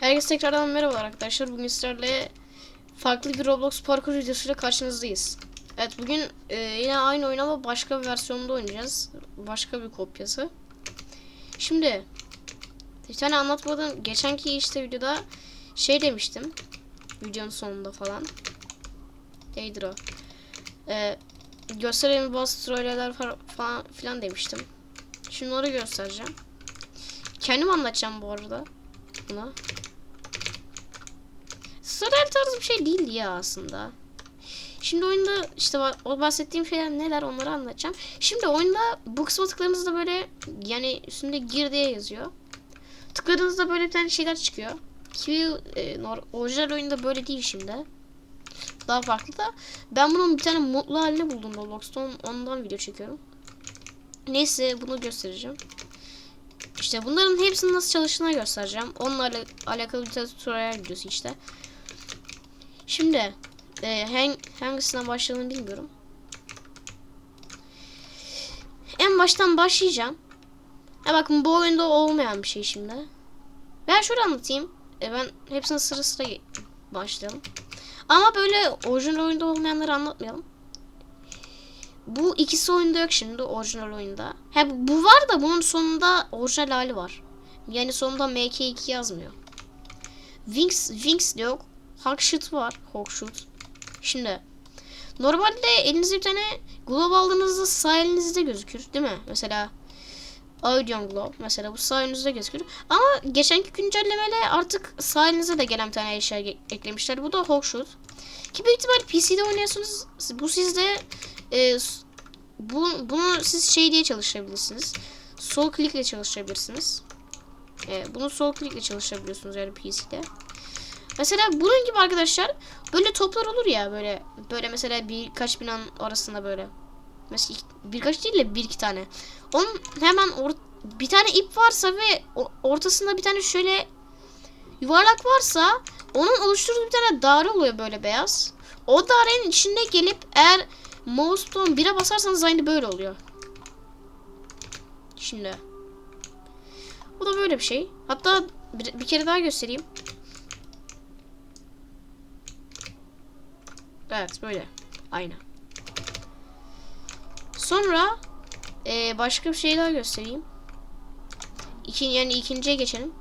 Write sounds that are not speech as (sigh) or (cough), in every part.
Herkese tekrardan merhabalar arkadaşlar. Bugün sizlerle farklı bir Roblox parkur videosuyla karşınızdayız. Evet bugün e, yine aynı oyun ama başka bir versiyonda oynayacağız. Başka bir kopyası. Şimdi bir tane anlatmadım. Geçenki işte videoda şey demiştim. Videonun sonunda falan. Neydir o? E, gösterelim bazı trolleler fa- falan filan demiştim. Şimdi onları göstereceğim. Kendim anlatacağım bu arada. Buna. Sarel tarzı bir şey değildi ya aslında. Şimdi oyunda işte o bahsettiğim şeyler neler onları anlatacağım. Şimdi oyunda bu kısma böyle yani üstünde gir diye yazıyor. Tıkladığınızda böyle bir tane şeyler çıkıyor. Ki e, orijinal oyunda böyle değil şimdi. Daha farklı da. Ben bunun bir tane modlu halini buldum Roblox'ta. On- Ondan video çekiyorum. Neyse bunu göstereceğim. İşte bunların hepsinin nasıl çalıştığını göstereceğim. Onunla ala- alakalı bir tutorial videosu işte. Şimdi e, hang, hangisinden başlayalım bilmiyorum. En baştan başlayacağım. E bakın bu oyunda olmayan bir şey şimdi. Ben şöyle anlatayım. E, ben hepsini sıra sıra başlayalım. Ama böyle orijinal oyunda olmayanları anlatmayalım. Bu ikisi oyunda yok şimdi orijinal oyunda. He bu var da bunun sonunda orijinal hali var. Yani sonunda MK2 yazmıyor. Wings, Wings de yok. Hawkshoot var. Hawkshoot. Şimdi normalde elinizde bir tane globe aldığınızda sağ elinizde gözükür değil mi? Mesela Audion Globe mesela bu sağ elinizde gözükür. Ama geçenki güncellemeyle artık sağ elinize de gelen bir tane eşya eklemişler. Bu da Hawkshoot. Ki büyük ihtimal PC'de oynuyorsunuz. Bu sizde e, bu, bunu siz şey diye çalıştırabilirsiniz. Sol klikle çalıştırabilirsiniz. E, bunu sol klikle çalıştırabiliyorsunuz yani PC'de. Mesela bunun gibi arkadaşlar böyle toplar olur ya böyle böyle mesela birkaç binanın arasında böyle. Mesela birkaç değil de bir iki tane. Onun hemen or- bir tane ip varsa ve ortasında bir tane şöyle yuvarlak varsa onun oluşturduğu bir tane daire oluyor böyle beyaz. O dairenin içinde gelip eğer mouse'dan 1'e basarsanız aynı böyle oluyor. Şimdi. Bu da böyle bir şey. Hatta bir, bir kere daha göstereyim. Evet böyle. Aynı. Sonra eee, başka bir şey daha göstereyim. İki, yani ikinciye geçelim.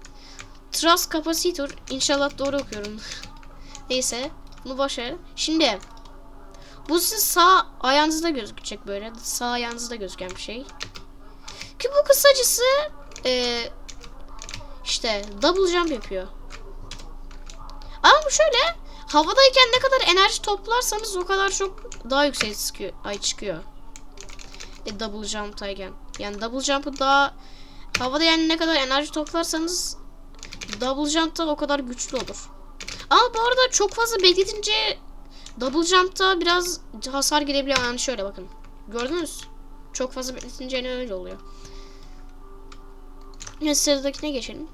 Trust capacitor. İnşallah doğru okuyorum. (laughs) Neyse. Bunu başlayalım. Şimdi bu sizin sağ ayağınızda gözükecek böyle. Sağ ayağınızda gözüken bir şey. Ki bu kısacası eee, işte double jump yapıyor. Ama bu şöyle havadayken ne kadar enerji toplarsanız o kadar çok daha yüksek çıkıyor. Ay çıkıyor. E, double jump'tayken. Yani double jump'ı daha havada yani ne kadar enerji toplarsanız double jump'ta o kadar güçlü olur. Ama bu arada çok fazla bekletince double jump'ta biraz hasar girebiliyor. Yani şöyle bakın. Gördünüz? Çok fazla bekletince ne öyle oluyor. Şimdi sıradakine geçelim.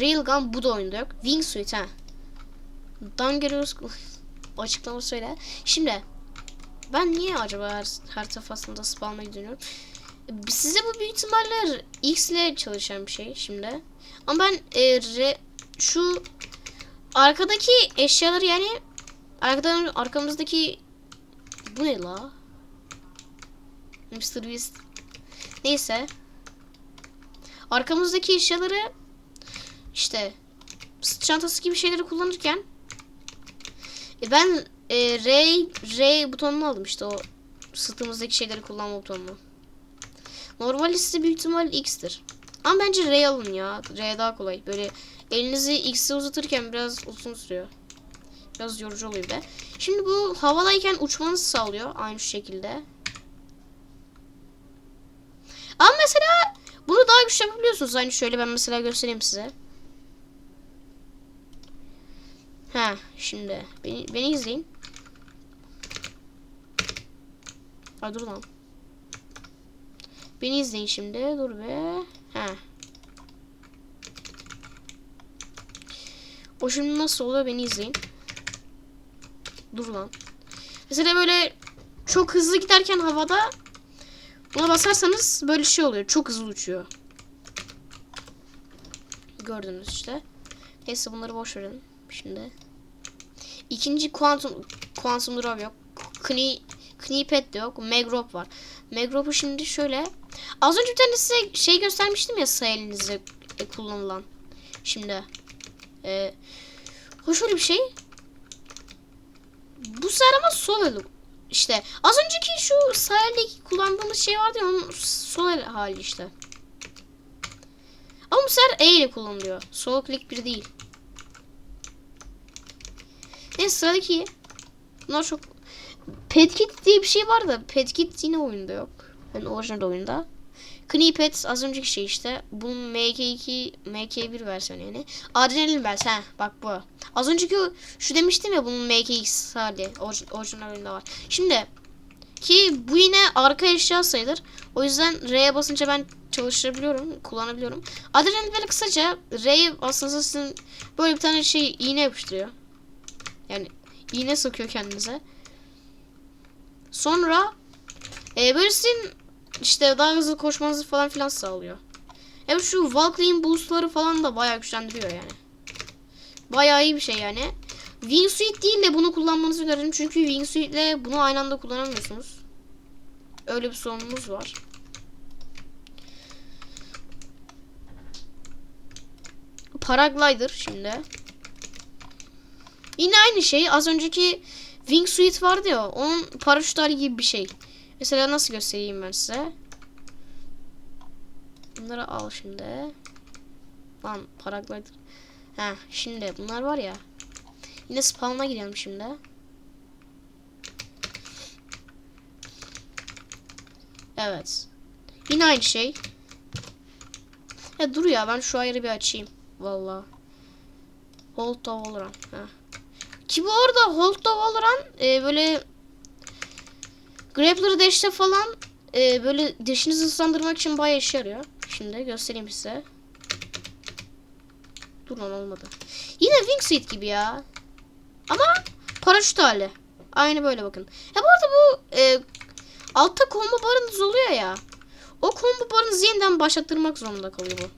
Railgun bu da oyunda yok. Wingsuit ha. Dangerous açıklama söyle. Şimdi ben niye acaba her, her defasında spam'a gidiyorum? Size bu büyük ihtimalle X ile çalışan bir şey şimdi. Ama ben e, re, şu arkadaki eşyaları yani arkadan arkamızdaki bu ne la? Mr. Beast. Neyse. Arkamızdaki eşyaları işte çantası gibi şeyleri kullanırken e ben e, R, R butonunu aldım işte o sırtımızdaki şeyleri kullanma butonunu. Normal size büyük ihtimal X'tir. Ama bence R alın ya. R daha kolay. Böyle elinizi X'e uzatırken biraz uzun sürüyor. Biraz yorucu oluyor de. Şimdi bu havadayken uçmanızı sağlıyor. Aynı şekilde. Ama mesela bunu daha güçlü yapabiliyorsunuz. Aynı şöyle ben mesela göstereyim size. Ha şimdi beni, beni izleyin. Ha dur lan. Beni izleyin şimdi. Dur be. Ha. O şimdi nasıl oluyor beni izleyin. Dur lan. Mesela böyle çok hızlı giderken havada buna basarsanız böyle şey oluyor. Çok hızlı uçuyor. Gördünüz işte. Neyse bunları boş verelim şimdi. İkinci Quantum Quantum Drop yok. Kni Knipet de yok. Megrop var. Megrop'u şimdi şöyle. Az önce bir tane size şey göstermiştim ya sağ elinizde e, kullanılan. Şimdi. E, o şöyle bir şey. Bu sefer ama sol eli. İşte az önceki şu sağ eldeki kullandığımız şey vardı ya onun sol el hali işte. Ama bu sefer E ile kullanılıyor. Sol klik bir değil. Neyse sıradaki. Bunlar çok... Pedkit diye bir şey var da Pedkit yine oyunda yok. Yani orijinal oyunda. Knipet az önceki şey işte. Bunun MK2, MK1 versiyonu yani. Adrenalin versiyonu. Heh, bak bu. Az önceki şu demiştim ya bunun MK2 hali. Orij- orijinal oyunda var. Şimdi ki bu yine arka eşya sayılır. O yüzden R'ye basınca ben çalıştırabiliyorum, kullanabiliyorum. Adrenalin böyle kısaca R'ye basınca sizin böyle bir tane şey iğne yapıştırıyor. İğne sokuyor kendinize. Sonra e, işte daha hızlı koşmanızı falan filan sağlıyor. Evet şu Valkyrie boostları falan da bayağı güçlendiriyor yani. Bayağı iyi bir şey yani. Wingsuit değil de bunu kullanmanızı öneririm. Çünkü Wingsuit ile bunu aynı anda kullanamıyorsunuz. Öyle bir sorunumuz var. Paraglider şimdi. Yine aynı şey. Az önceki Wingsuit vardı ya. Onun paraşüt gibi bir şey. Mesela nasıl göstereyim ben size. Bunları al şimdi. Lan paraglider. Ha şimdi bunlar var ya. Yine spawn'a girelim şimdi. Evet. Yine aynı şey. Ya dur ya ben şu ayarı bir açayım. Vallahi. Hold the Valorant. Heh. Ki bu arada the Valorant e, böyle Grappler Dash'te falan e, böyle dash'inizi hızlandırmak için bayağı işe yarıyor. Şimdi göstereyim size. Dur lan olmadı. Yine Wingsuit gibi ya. Ama paraşüt hali. Aynı böyle bakın. Ya bu arada bu e, altta combo barınız oluyor ya. O combo barınızı yeniden başlattırmak zorunda kalıyor bu.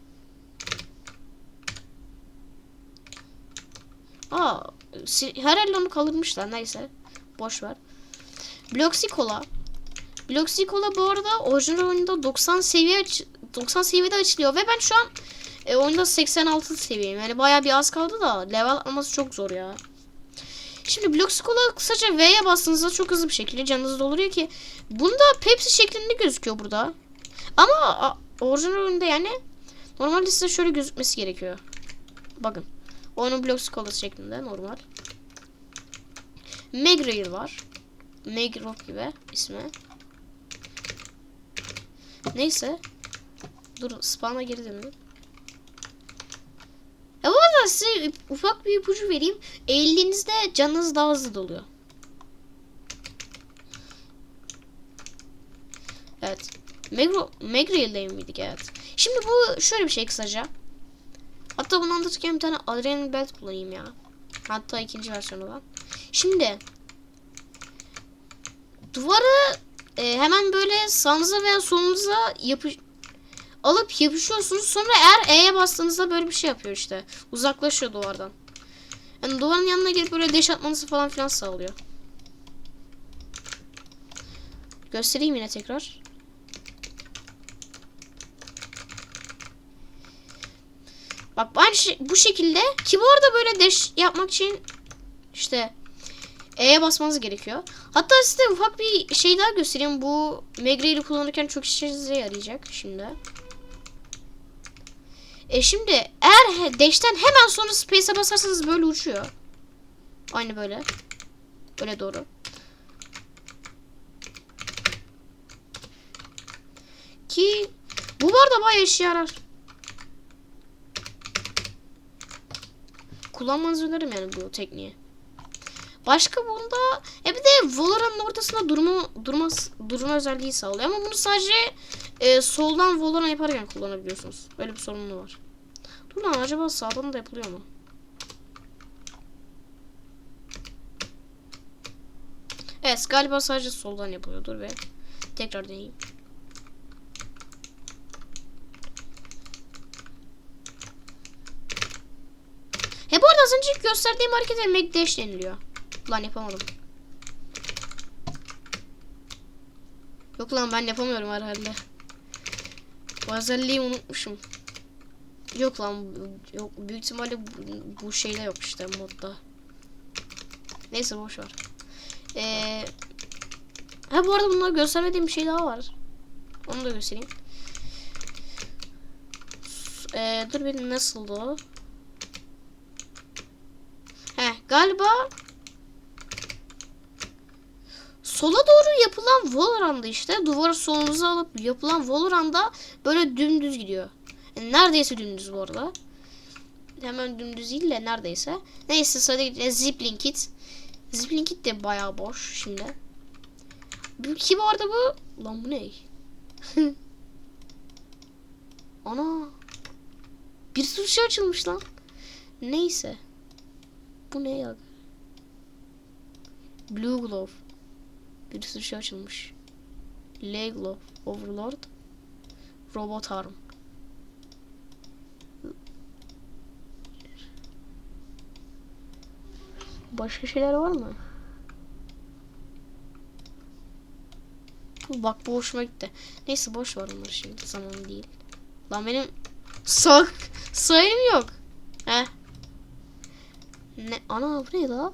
Aa, herhalde onu kaldırmışlar neyse. Boş ver. Bloxy-Cola. Bloxy-Cola bu arada orijinal oyunda 90 seviye aç- 90 seviyede açılıyor ve ben şu an e, oyunda 86 seviyeyim. Yani bayağı bir az kaldı da level alması çok zor ya. Şimdi Bloxy-Cola kısaca V'ye bastığınızda çok hızlı bir şekilde canınızı dolduruyor ki bunda Pepsi şeklinde gözüküyor burada. Ama orijinal oyunda yani normalde size şöyle gözükmesi gerekiyor. Bakın. Onun Bloxy-Cola şeklinde normal. Megrail var. Megrop gibi ismi. Neyse. Dur spawn'a geri dönelim. Ya bu arada size ufak bir ipucu vereyim. Eğildiğinizde canınız daha hızlı doluyor. Evet. Megro, Megrail'deyim miydik evet. Şimdi bu şöyle bir şey kısaca. Hatta bunu anlatırken bir tane adrenalin belt kullanayım ya. Hatta ikinci versiyonu olan. Şimdi duvarı e, hemen böyle sağınıza veya solunuza yapış alıp yapışıyorsunuz. Sonra eğer E'ye bastığınızda böyle bir şey yapıyor işte. Uzaklaşıyor duvardan. Yani duvarın yanına gelip böyle deş atmanızı falan filan sağlıyor. Göstereyim yine tekrar. Bak şey, bu şekilde ki bu arada böyle deş yapmak için işte E'ye basmanız gerekiyor. Hatta size ufak bir şey daha göstereyim. Bu Megre'yi kullanırken çok işinize yarayacak şimdi. E şimdi eğer dash'ten hemen sonra space'e basarsanız böyle uçuyor. Aynı böyle. Böyle doğru. Ki bu bu arada bayağı işe yarar. Kullanmanızı öneririm yani bu tekniği. Başka bunda e bir de Valorant'ın ortasında durma durma durma özelliği sağlıyor ama bunu sadece e, soldan Valorant yaparken kullanabiliyorsunuz. Böyle bir sorunu var. Dur lan acaba sağdan da yapılıyor mu? Evet galiba sadece soldan yapılıyordur ve tekrar deneyeyim. Az önce gösterdiğim harekete Make Dash deniliyor. Lan yapamadım. Yok lan ben yapamıyorum herhalde. Bu özelliği unutmuşum. Yok lan yok büyük ihtimalle bu, bu şeyde yok işte modda. Neyse boş ver. Ee, ha bu arada bunları göstermediğim bir şey daha var. Onu da göstereyim. Ee, dur bir nasıldı o? He galiba sola doğru yapılan Valorant'da işte duvarı solunuza alıp yapılan Valorant'da böyle dümdüz gidiyor. Yani neredeyse dümdüz bu arada. Hemen dümdüz değil de neredeyse. Neyse sadece Zipline Kit. Zipline Kit de bayağı boş şimdi. Ki bu arada bu? Lan bu ne? (laughs) Ana. Bir sürü şey açılmış lan. Neyse. Bu ne ya? Blue Glove. Bir sürü şey açılmış. L Glove. Overlord. Robot Arm. Başka şeyler var mı? Bak bu hoşuma gitti. Neyse boş ver onları şimdi zaman değil. Lan benim sağ sayım yok. He. Ne ana bu ne la?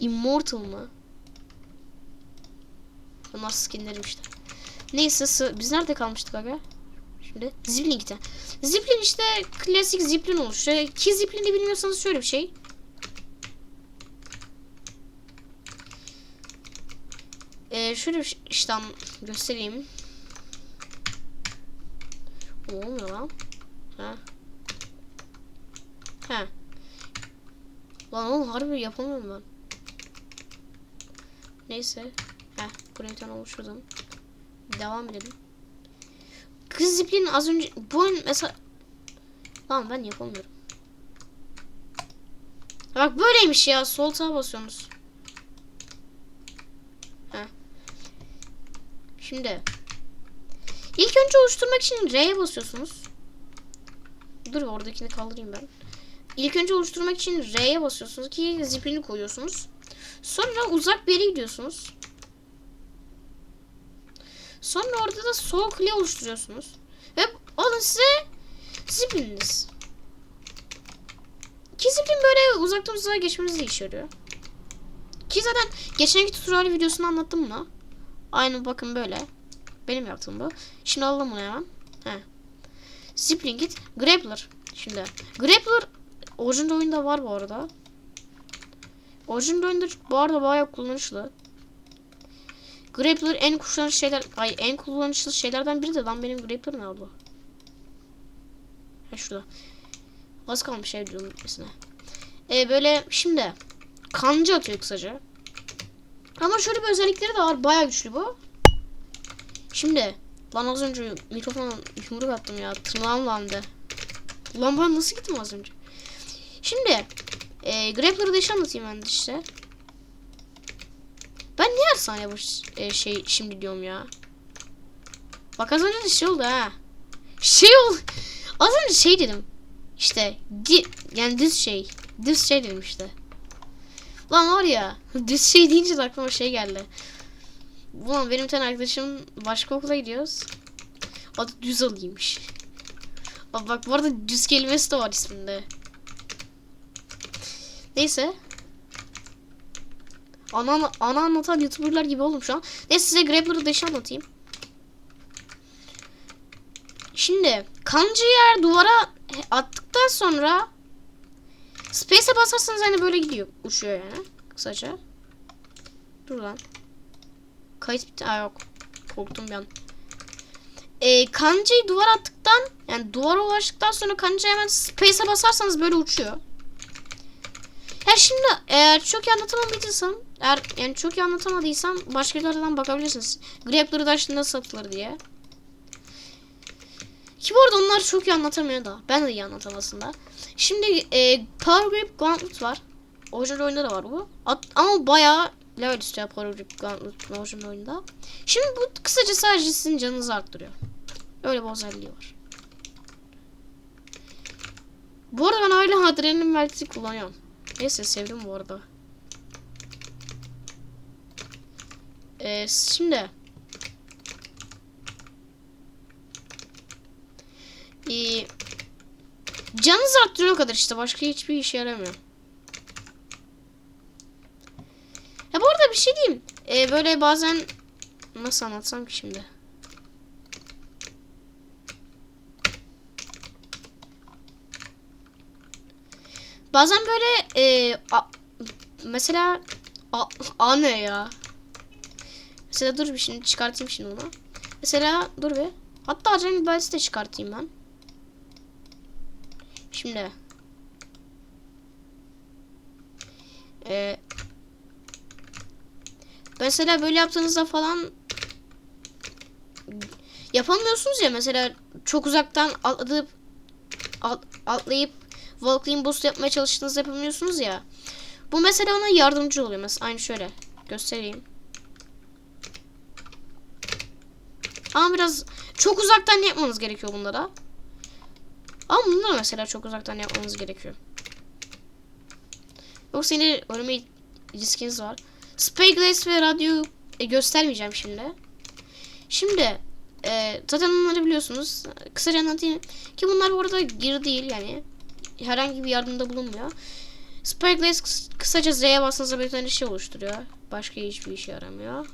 Immortal mı? Bunlar skinlerim işte. Neyse biz nerede kalmıştık aga? Şimdi Zipling'de. Ziplin işte klasik Ziplin oluşuyor. Ki Ziplin'i bilmiyorsanız şöyle bir şey. Ee, şöyle bir şey- işte göstereyim. Olmuyor lan. Ha. Ha. Lan oğlum harbi yapamıyorum ben. Neyse. Heh, tane oluşturdum. Devam edelim. Kız ziplin az önce bu oyun mesela Lan ben yapamıyorum. Bak böyleymiş ya. Sol tağa basıyorsunuz. Heh. Şimdi ilk önce oluşturmak için R'ye basıyorsunuz. Dur oradakini kaldırayım ben. İlk önce oluşturmak için R'ye basıyorsunuz ki ziplini koyuyorsunuz. Sonra uzak bir yere gidiyorsunuz. Sonra orada da sol kule oluşturuyorsunuz. Ve alın size ziplininiz. Ki ziplin böyle uzaktan uzağa geçmenizde işe yarıyor. Ki zaten geçenki tutorial videosunu anlattım bunu. Aynı bakın böyle. Benim yaptığım bu. Şimdi alalım bunu hemen. He. Zipline git. Grappler. Şimdi. Grappler orijinal oyunda var bu arada. Orijinal oyunda bu arada bayağı kullanışlı. Grappler en kullanışlı şeyler, ay en kullanışlı şeylerden biri de lan benim Grappler ne oldu? Ha şurada. Az kalmış şey diyorum gitmesine. Ee, böyle şimdi kanca atıyor kısaca. Ama şöyle bir özellikleri de var. Bayağı güçlü bu. Şimdi lan az önce mikrofona yumruk attım ya. Tırnağım landı. Lan ben nasıl gittim az önce? Şimdi e, Grappler'ı da anlatayım ben işte. Ben niye her saniye bu e, şey şimdi diyorum ya. Bak az önce de şey oldu ha. Şey oldu. Az önce şey dedim. İşte di, yani düz şey. Düz şey dedim işte. Lan var ya (laughs) düz şey deyince de aklıma şey geldi. Ulan benim tane arkadaşım başka okula gidiyoruz. Adı düz alıymış. (laughs) Bak, bak bu arada düz kelimesi de var isminde. Neyse. Ana, ana anlatan youtuberlar gibi oldum şu an. Neyse size Grappler'ı da işi anlatayım. Şimdi kancayı eğer duvara attıktan sonra Space'e basarsanız hani böyle gidiyor. Uçuyor yani. Kısaca. Dur lan. Kayıt bitti. Aa yok. Korktum bir an. Ee, kancayı duvar attıktan yani duvara ulaştıktan sonra kancayı hemen space'e basarsanız böyle uçuyor. Ya şimdi eğer çok iyi anlatamadıysam eğer yani çok iyi anlatamadıysam başka yerlerden bakabilirsiniz. Grappler'ı da şimdi nasıl satılır diye. Ki bu arada onlar çok iyi anlatamıyor da. Ben de iyi anlatam aslında. Şimdi e, Power Grip Gauntlet var. Orijinal oyunda da var bu. At, ama bayağı level istiyor Power Grip Gauntlet orijinal oyunda. Şimdi bu kısaca sadece sizin canınızı arttırıyor. Öyle bir özelliği var. Bu arada ben öyle adrenalin beltisi kullanıyorum. Neyse sevdim bu arada. Ee, şimdi ee, canınız arttırıyor kadar işte başka hiçbir işe yaramıyor. Ya bu arada bir şey diyeyim. Ee, böyle bazen nasıl anlatsam ki şimdi? Bazen böyle e, a- mesela a, a ne ya? Mesela dur bir şimdi çıkartayım şimdi onu. Mesela dur bir. Hatta acayip belki de çıkartayım ben. Şimdi. Ee, mesela böyle yaptığınızda falan yapamıyorsunuz ya mesela çok uzaktan atlayıp at- atlayıp Valkyrie boost yapmaya çalıştığınızda yapamıyorsunuz ya. Bu mesela ona yardımcı oluyor. Mesela aynı şöyle göstereyim. Ama biraz çok uzaktan yapmanız gerekiyor bunlara. Ama bunları mesela çok uzaktan yapmanız gerekiyor. Yoksa yine ölme riskiniz var. Spayglass ve radyo e, göstermeyeceğim şimdi. Şimdi e, zaten onları biliyorsunuz. Kısaca anlatayım ki bunlar bu arada gir değil yani. Herhangi bir yardımda bulunmuyor. Spayglass kıs- kısaca Z'ye bastığınızda bir tane şey oluşturuyor. Başka hiçbir işe yaramıyor.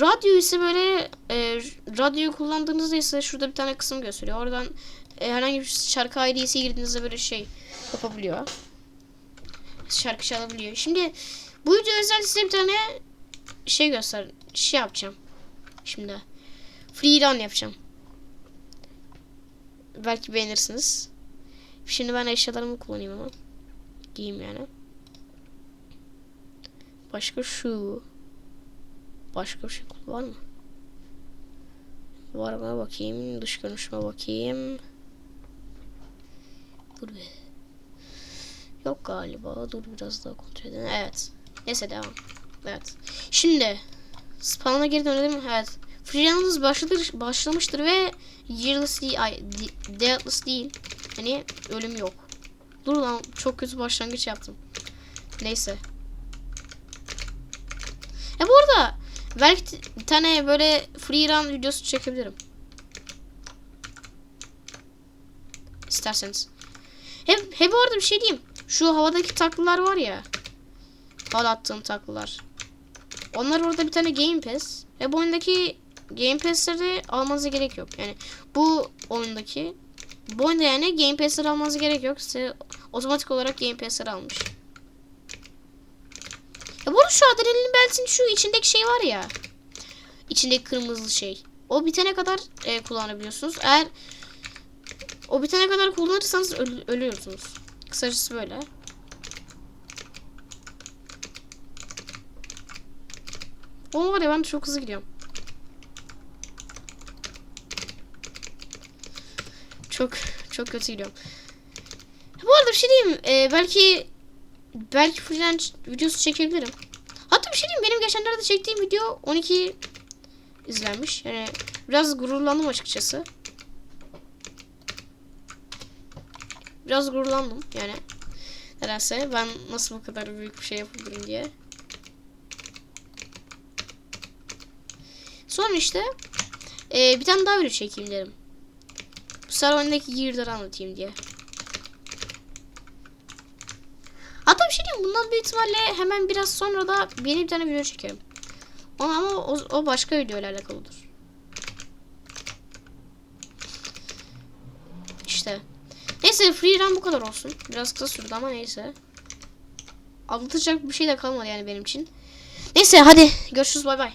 Radyo ise böyle e, radyoyu kullandığınızda ise şurada bir tane kısım gösteriyor. Oradan e, herhangi bir şarkı ID'si girdiğinizde böyle şey yapabiliyor. Şarkı çalabiliyor. Şimdi bu video özel size bir tane şey göster. Şey yapacağım. Şimdi. Free run yapacağım. Belki beğenirsiniz. Şimdi ben eşyalarımı kullanayım ama. Giyeyim yani. Başka şu. Başka bir şey var mı? Var mı bakayım. Dış görünüşüme bakayım. Dur be. Yok galiba. Dur biraz daha kontrol edelim. Evet. Neyse devam. Evet. Şimdi spawn'a geri dönelim. Evet. Freelance'ınız başladır, başlamıştır ve yearless değil, ay, de- deathless değil. Hani ölüm yok. Dur lan çok kötü başlangıç yaptım. Neyse. Ya bu arada belki bir tane böyle free run videosu çekebilirim. İsterseniz. Hep, he bu arada bir şey diyeyim. Şu havadaki taklalar var ya. Havada attığım taklalar. Onlar orada bir tane Game Pass. Ve bu oyundaki Game Pass'leri almanıza gerek yok. Yani bu oyundaki bu oyunda yani Game Pass'leri almanıza gerek yok. Size otomatik olarak Game Pass'leri almış. Ya bu arada şu adrenalin beltin şu içindeki şey var ya. İçindeki kırmızı şey. O bitene kadar e, kullanabiliyorsunuz. Eğer o bitene kadar kullanırsanız öl- ölüyorsunuz. Kısacası böyle. O var ya ben çok hızlı gidiyorum. Çok çok kötü gidiyorum. Bu arada bir şey diyeyim. Ee, belki belki freelance videosu çekebilirim. Hatta bir şey diyeyim benim geçenlerde çektiğim video 12 izlenmiş. Yani biraz gururlandım açıkçası. Biraz gururlandım yani. Nedense ben nasıl bu kadar büyük bir şey yapabilirim diye. Sonra işte eee, bir tane daha video çekeyim dedim. Sefer oyundaki gear'ları anlatayım diye. Hatta bir şey diyeyim bundan büyük ihtimalle hemen biraz sonra da yeni bir tane video çekerim. Ama, ama o, o başka video ile alakalıdır. İşte. Neyse free run bu kadar olsun. Biraz kısa sürdü ama neyse. Anlatacak bir şey de kalmadı yani benim için. Neyse hadi görüşürüz bay bay.